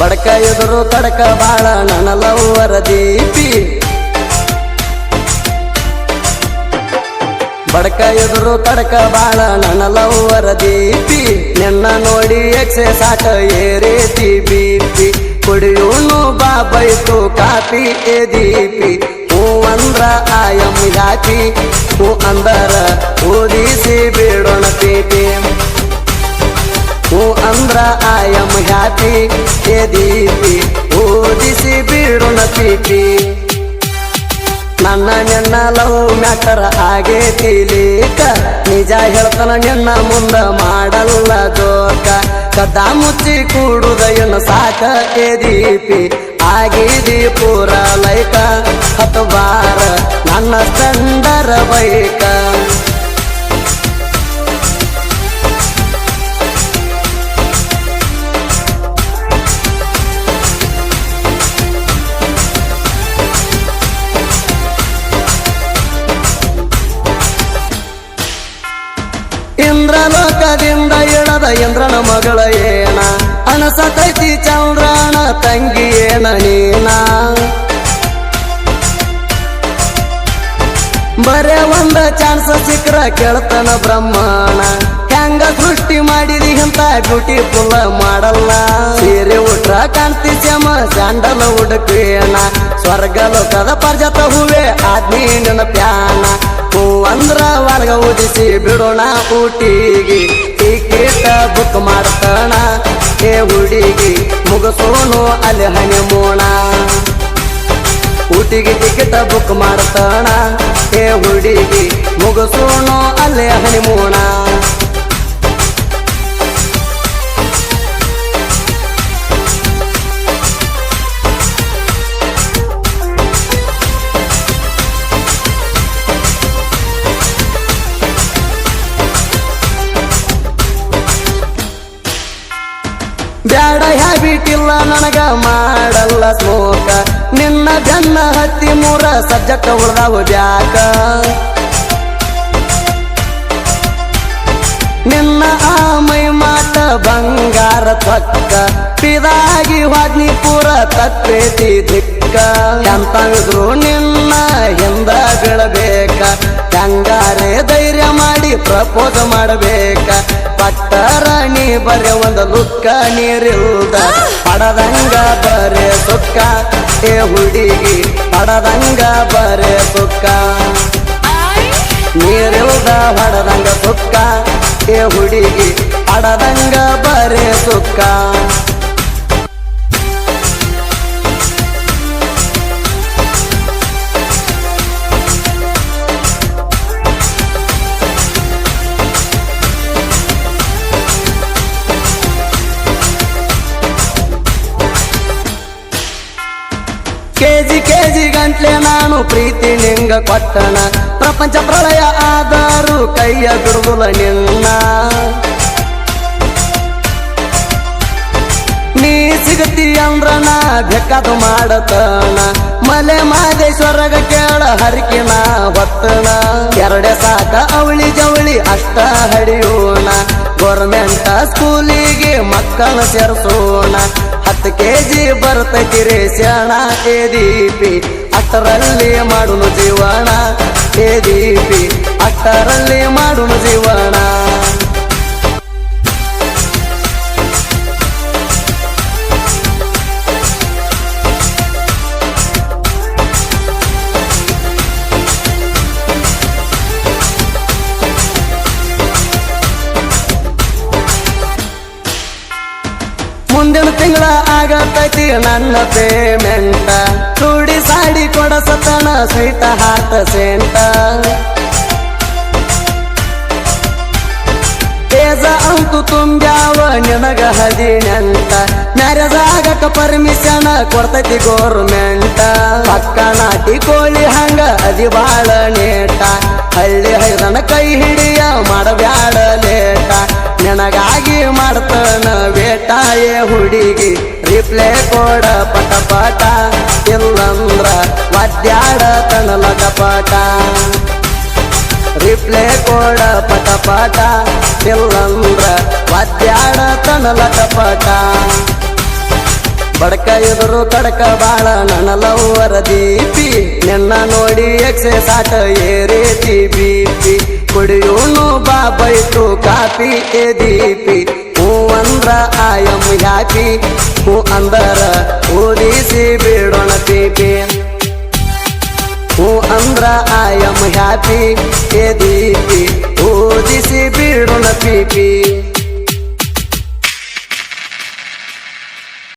ಬಡಕ ಎದುರು ತಡಕ ಬಾಳ ನನ್ನ ಲವ್ವರ ದೀಪಿ ಬಡಕ ಎದುರು ತಡಕ ಬಾಳ ನನ್ನ ಲವ್ವರ ದೀಪಿ ನಿನ್ನ ನೋಡಿ ಎಕ್ಸೆ ಸಾಕ ಏರೇತಿ ಬೀಪಿ. ಕುಡಿಯೋನು ಬಾ ಬೈತು ಕಾಪಿ ಎ ದೀಪಿ ಹೂ ಅಂದ್ರ ಆಯಂ ಯಾಕಿ ಹೂ ಅಂದರ ಓದಿಸಿ ಬಿಡೋಣ ಪೀಪಿ ಹೂ ಅಂದ್ರ ಆಯಂ ಹ್ಯಾಪಿ ಎದೀತಿ ದೀಪಿ ಓದಿಸಿ ಬಿಡೋಣ ಪೀಪಿ ನನ್ನ ನೆನ್ನ ಲವ್ ಮ್ಯಾಟರ್ ಆಗೇತಿ ಲೀಕ ನಿಜ ಹೇಳ್ತಾನ ನಿನ್ನ ಮುಂದ ಮಾಡಲ್ಲ ಜೋಕ. ಕದ ಮುಚ್ಚಿ ಕೂಡುದ ಸಾಕ. ಎದೀಪಿ ದೀಪಿ, ಆಗಿದಿ ಪೂರ ಲೈಕ. ಹತ್ತು ಬಾರ ನನ್ನ ಸಂದರ ಬೈಕ. ಇಂದ್ರಲೋಕದಿಂದ ಇಳದ ಇಂದ್ರನ ಮಗಳ ಏನ? ಅನಸತೈತಿ ಚಂದ್ರನ ತಂಗಿ ಏನ ನೀನ? ಬರೇ ಒಂದ ಚಾನ್ಸ ಸಿಕ್ಕ್ರ ಕೇಳ್ತಾನ ಬ್ರಹ್ಮಣ ಹೆಂಗ ಸೃಷ್ಟಿ ಮಾಡಿದಿ ಗುಟಿ ಪುಲ್ಲ ಮಾಡಲ್ಲ. ಸೀರೆ ಉಟ್ರ ಕಾಣ್ತಿ ಶ್ಯಾಮ ಸ್ಯಾಂಡಲ್ ಉಡಕೇನ ಸ್ವರ್ಗ ಲೋಕದ ಪರ್ಜತ ಹೂವೆ ಆದ್ಮೀನ ಪ್ಯಾನ ಹೂ ಅಂದ್ರ ಒಳಗ ಉದಿಸಿ ಬಿಡೋಣ ಊಟಿಗೆ. ಟಿಕೆಟ್ ಬುಕ್ ಮಾಡ್ತಾಣ, ಏ ಹುಡುಗಿ, ಮುಗಸೋನು ಅಲ್ಲಿ ಹನಿ ಮೋಣ ಊಟಿಗೆ ಟಿಕೆಟ್ ಬುಕ್ ಮಾಡ್ತಾಣ, ಏ ಹುಡುಗಿ, ಮುಗಸೋನು ಅಲ್ಲೇ ಹನಿಮೂಣ ಬ್ಯಾಡ ಸ್ಮೋಕ ನಿನ್ನ ಜನ್ಮ ಹತ್ತಿ ಮೂರ ಸಜ್ಜಕ್ಕ ಉಳ್ದಾವು ಬ್ಯಾಕ. ನಿನ್ನ ಆ ಮೈ ಮಾಟ ಬಂಗಾರ ತಕ್ಕ. ಪಿದಾಗಿ ವಾಗ್ನಿ ಪೂರ ತಪ್ಪೇತಿ ದಿಕ್ಕ. ಎಂತಂದ್ರು ನಿನ್ನ ಹಿಂದ ಬೀಳಬೇಕ ಹೆಂಗಾರೆ ಧೈರ್ಯ ಮಾಡಿ ಪ್ರಪೋಸ್ ಮಾಡಬೇಕ. ನೀ ಬರೆ ಒಂದು ಲುಕ್ಕ ನೀರಿಲ್ದ ಪಡದಂಗ ಬರೆ ಸುಕ್ಕ ಏ ಹುಡುಗಿ, ಪಡದಂಗ ಬರೆ ಸುಕ್ಕ ನೀರಿಲ್ದ ಹೊಡದಂಗ ಸುಕ್ಕ ಏ ಹುಡುಗಿ, ಪಡದಂಗ ಬರೆ ಸುಕ್ಕ ಕೆಜಿ ಕೆಜಿ ಗಂಟ್ಲೆ ನಾನು ಪ್ರೀತಿ ನಿಂಗ ಕೊಟ್ಟಣ ಪ್ರಪಂಚ ಪ್ರಳಯ ಆದರೂ ಕೈಯ ಬಿಡುವುಲ ನಿನ್ನ. ನೀ ಸಿಗತಿ ಅಂದ್ರ ನಾ ಬೇಕಾದು ಮಾಡತಣ ಮಲೆ ಮಾದೇಶ್ವರಗ ಕೇಳ ಹರಿಕಿನ ಹೊತ್ತಣ ಎರಡೆ ಸಾಕ ಅವಳಿ ಜವಳಿ ಅಷ್ಟ ಹಡಿಯೋಣ ಗೌರ್ಮೆಂಟ್ ಸ್ಕೂಲಿಗೆ ಮಕ್ಕಳ ಸೇರಿಸೋಣ. ಹತ್ತು ಕೆಜಿ ಬರ್ತೈತಿ ರೇಷಣ ಏ ದೀಪಿ ಅಷ್ಟರಲ್ಲಿ ಮಾಡುನು ಜೀವನ ಎ ದೀಪಿ ಅಷ್ಟರಲ್ಲಿ ಮಾಡುನು ಜೀವನ. ಆಗತೈತಿ ನನ್ನ ಪೇಮೆಂಟ ತುಡಿ ಸಾಡಿ ಕೊಡಸತನ ಸಹಿತ ಹಾತ ಸೇಂಟ ತೇಜ ಅಂತು ತುಂಬ್ಯಾವ ನಿನಗ ಹದಿನೆಂಟ ಮ್ಯಾರೇಜ್ ಆಗಕ ಪರ್ಮಿಷನ್ ಕೊಡ್ತೈತಿ ಗೋರ್ಮೆಂಟ? ಪಕ್ಕ ನಾಟಿ ಕೋಳಿ ಹಂಗ ಅದಿ ಬಾಳ ನೇಟ? ಹಳ್ಳಿ ಹೈದನ ಕೈ ಹಿಡಿಯ ಮಾಡಬ್ಯಾಡ ಲೇಟ? ನಿನಗಾಗಿ ಮಾಡ್ತಾನ ಬೇಟಾಯೇ ಹುಡುಗಿ. ರಿಪ್ಲೇ ಕೊಡ ಪಟ ಪಾಠ ಇಲ್ಲಂದ್ರ ಮಧ್ಯಾಡ ಲಗ ಪಾಟ ರಿಪ್ಲೇ ಕೊಡ ಪಟ ಪಾಠ ಇಲ್ಲಂದ್ರ ಮಧ್ಯಾಡ ಲಗ ಪಾಟ ಬಡಕ ಎದುರು ಕಡಕ ಬಾಳ ನನ್ನ ಲವ್ವರ ದೀಪಿ. ನಿನ್ನ ನೋಡಿ ಎಕ್ಸೆ ಸಾಟ ಬಿ ಬಿಪಿ. ಕುಡಿಯೋನು ಬಾ ಬೈತು ಕಾಪಿ ಎ ದೀಪಿ ಹೂ ಅಂದ್ರ ಆಯಂ ಹ್ಯಾಪಿ ಹೂ ಅಂದರ ಓದಿಸಿ ಬಿಡೋಣ ಪೀಪಿ ಹೂ ಅಂದ್ರ ಆಯಂ ಹ್ಯಾಪಿ ಎ ದೀಪಿ ಓದಿಸಿ ಬಿಡೋಣ ಪೀಪಿ